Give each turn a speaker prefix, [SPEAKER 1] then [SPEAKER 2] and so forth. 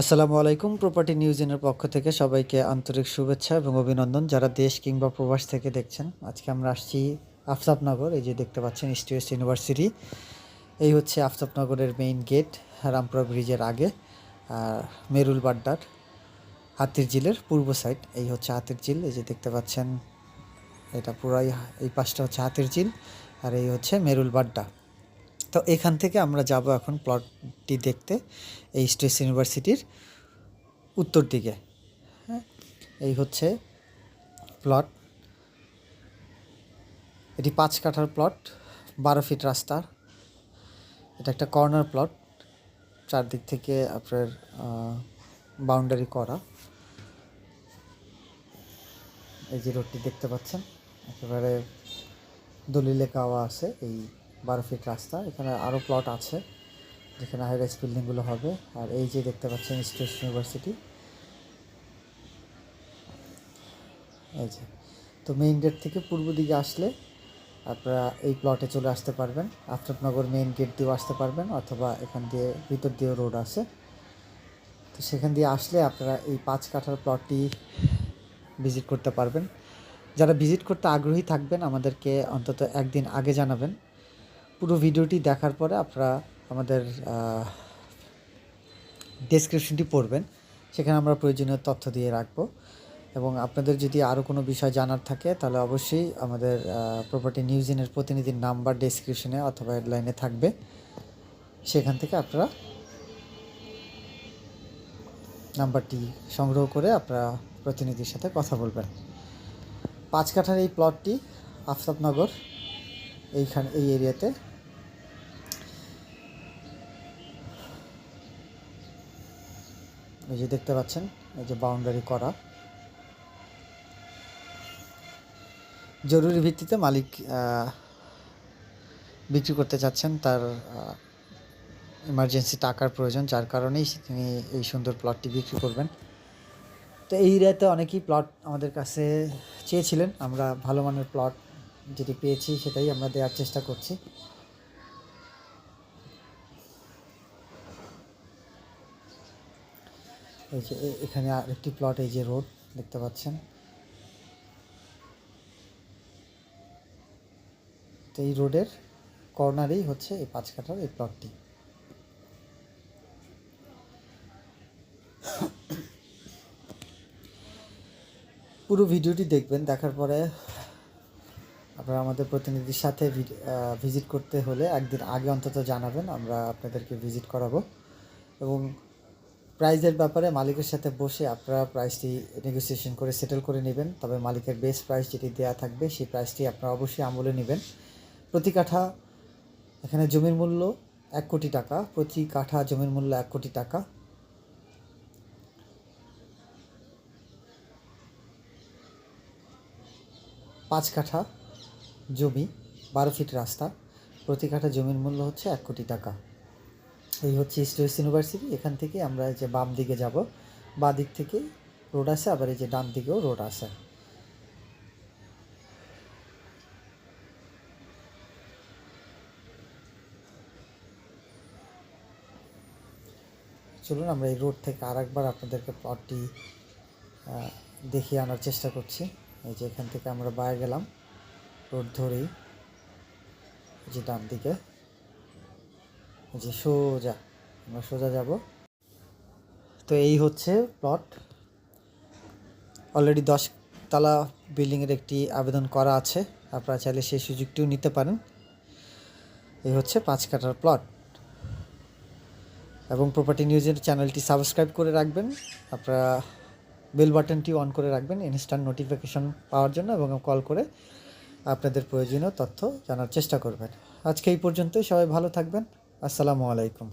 [SPEAKER 1] আসসালামু আলাইকুম প্রপার্টি নিউজের পক্ষ থেকে সবাইকে আন্তরিক শুভেচ্ছা এবং অভিনন্দন। যারা দেশ কিংবা প্রবাস থেকে দেখছেন, আজকে আমরা আসছি আফতাবনগর, এই যে দেখতে পাচ্ছেন ইস্ট ওয়েস্ট ইউনিভার্সিটি এই হচ্ছে আফতাবনগরের মেইন গেট রামপুরা ব্রিজের আগে, আর মেরুল বাড্ডার হাতির ঝিলের পূর্ব সাইড এই হচ্ছে হাতির ঝিল, এই যে দেখতে পাচ্ছেন, এটা পুরাই, এই পাশটা হচ্ছে হাতির ঝিল, আর এই হচ্ছে মেরুল বাড্ডা। তো এখান থেকে আমরা যাব এখন প্লটটি দেখতে এই স্টেস ইউনিভার্সিটির উত্তর দিকে। হ্যাঁ এই হচ্ছে প্লট এটি পাঁচ কাঠার প্লট বারো ফিট রাস্তা। এটা একটা কর্নার প্লট চারদিক থেকে আপনার বাউন্ডারি করা। এই যে রোডটি দেখতে পাচ্ছেন, একেবারে দলিলে গাওয়া আছে এই বারো ফিট রাস্তা। এখানে আরও প্লট আছে, যেখানে হাই রাইস বিল্ডিংগুলো হবে। আর এই যে দেখতে পাচ্ছেন স্টেট ইউনিভার্সিটি এই যে, তো মেইন গেট থেকে পূর্ব দিকে আসলে আপনারা এই প্লটে চলে আসতে পারবেন। আফতাবনগর মেইন গেট দিয়েও আসতে পারবেন, অথবা এখান দিয়ে ভিতর দিয়েও রোড আছে। তো সেখান দিয়ে আসলে আপনারা এই পাঁচ কাঠার প্লটটি ভিজিট করতে পারবেন। যারা ভিজিট করতে আগ্রহী থাকবেন, আমাদেরকে অন্তত একদিন আগে জানাবেন। পুরো ভিডিওটি দেখার পরে আপনারা আমাদের ডেসক্রিপশনটি পড়বেন। সেখানে আমরা প্রয়োজনীয় তথ্য দিয়ে রাখব। এবং আপনাদের যদি আরও কোনো বিষয় জানার থাকে, তাহলে অবশ্যই আমাদের প্রপার্টি নিউজিনের প্রতিনিধির নাম্বার ডেসক্রিপশনে অথবা হেডলাইনে থাকবে। সেখান থেকে আপনারা নাম্বারটি সংগ্রহ করে আপনারা প্রতিনিধির সাথে কথা বলবেন। পাঁচ কাঠার এই প্লটটি আফতাবনগর এইখানে, এই এরিয়াতে। এই যে দেখতে পাচ্ছেন, এই যে বাউন্ডারি করা। জরুরি ভিত্তিতে মালিক বিক্রি করতে চাচ্ছেন তার ইমার্জেন্সি টাকার প্রয়োজন, যার কারণেই তিনি এই সুন্দর প্লটটি বিক্রি করবেন। তো এই এরিয়াতে অনেকেই প্লট আমাদের কাছে চেয়েছিলেন, আমরা ভালো মানের প্লট যেটি পেয়েছি সেটাই আমরা দেওয়ার চেষ্টা করছি। এই যে এখানে আরেকটি প্লট এই যে রোড দেখতে পাচ্ছেন। তো এই রোডের কর্নারেই হচ্ছে এই পাঁচ কাঠার এই প্লটটি পুরো ভিডিওটি দেখবেন, দেখার পরে আপনারা আমাদের প্রতিনিধির সাথে ভিজিট করতে হলে একদিন আগে অন্তত জানাবেন, আমরা আপনাদেরকে ভিজিট করাবো। এবং প্রাইজের ব্যাপারে মালিকের সাথে বসে আপনারা প্রাইসটি নেগোসিয়েশন করে সেটেল করে নেবেন, তবে মালিকের বেস্ট প্রাইস যেটি দেওয়া থাকবে, সেই প্রাইসটি আপনারা অবশ্যই আমলে নেবেন। প্রতি কাঠা এখানে জমির মূল্য এক কোটি টাকা, প্রতি কাঠা জমির মূল্য এক কোটি টাকা। পাঁচ কাঠা জমি, বারো ফিট রাস্তা, প্রতি কাঠা জমির মূল্য হচ্ছে এক কোটি টাকা। এই হচ্ছে ইস্ট ওয়েস্ট ইউনিভার্সিটি এখান থেকে আমরা যে বাম দিকে যাব, বা দিক থেকে রোড আছে, আবার এই যে ডান দিকেও রোড আছে। চলুন আমরা এই রোড থেকে আরেকবার আপনাদেরকে প্লটটি দেখিয়ে আনার চেষ্টা করছি। এই যে এখান থেকে আমরা বাইরে গেলাম। রোড ধরেই যে ডান দিকে যে সোজা, আমরা সোজা যাব। তো এই হচ্ছে প্লট অলরেডি দশ তলা বিল্ডিংয়ের একটি আবেদন করা আছে, আপনারা চাইলে সেই সুযোগটিও নিতে পারেন। এই হচ্ছে পাঁচ কাটার প্লট এবং প্রপার্টি নিউজের চ্যানেলটি সাবস্ক্রাইব করে রাখবেন। আপনারা বেল বাটনটি অন করে রাখবেন ইনস্ট্যান্ট নোটিফিকেশন পাওয়ার জন্য, এবং কল করে আপনাদের প্রয়োজনীয় তথ্য জানার চেষ্টা করবেন। আজকে এই পর্যন্তই। সবাই ভালো থাকবেন। আসসালামু আলাইকুম।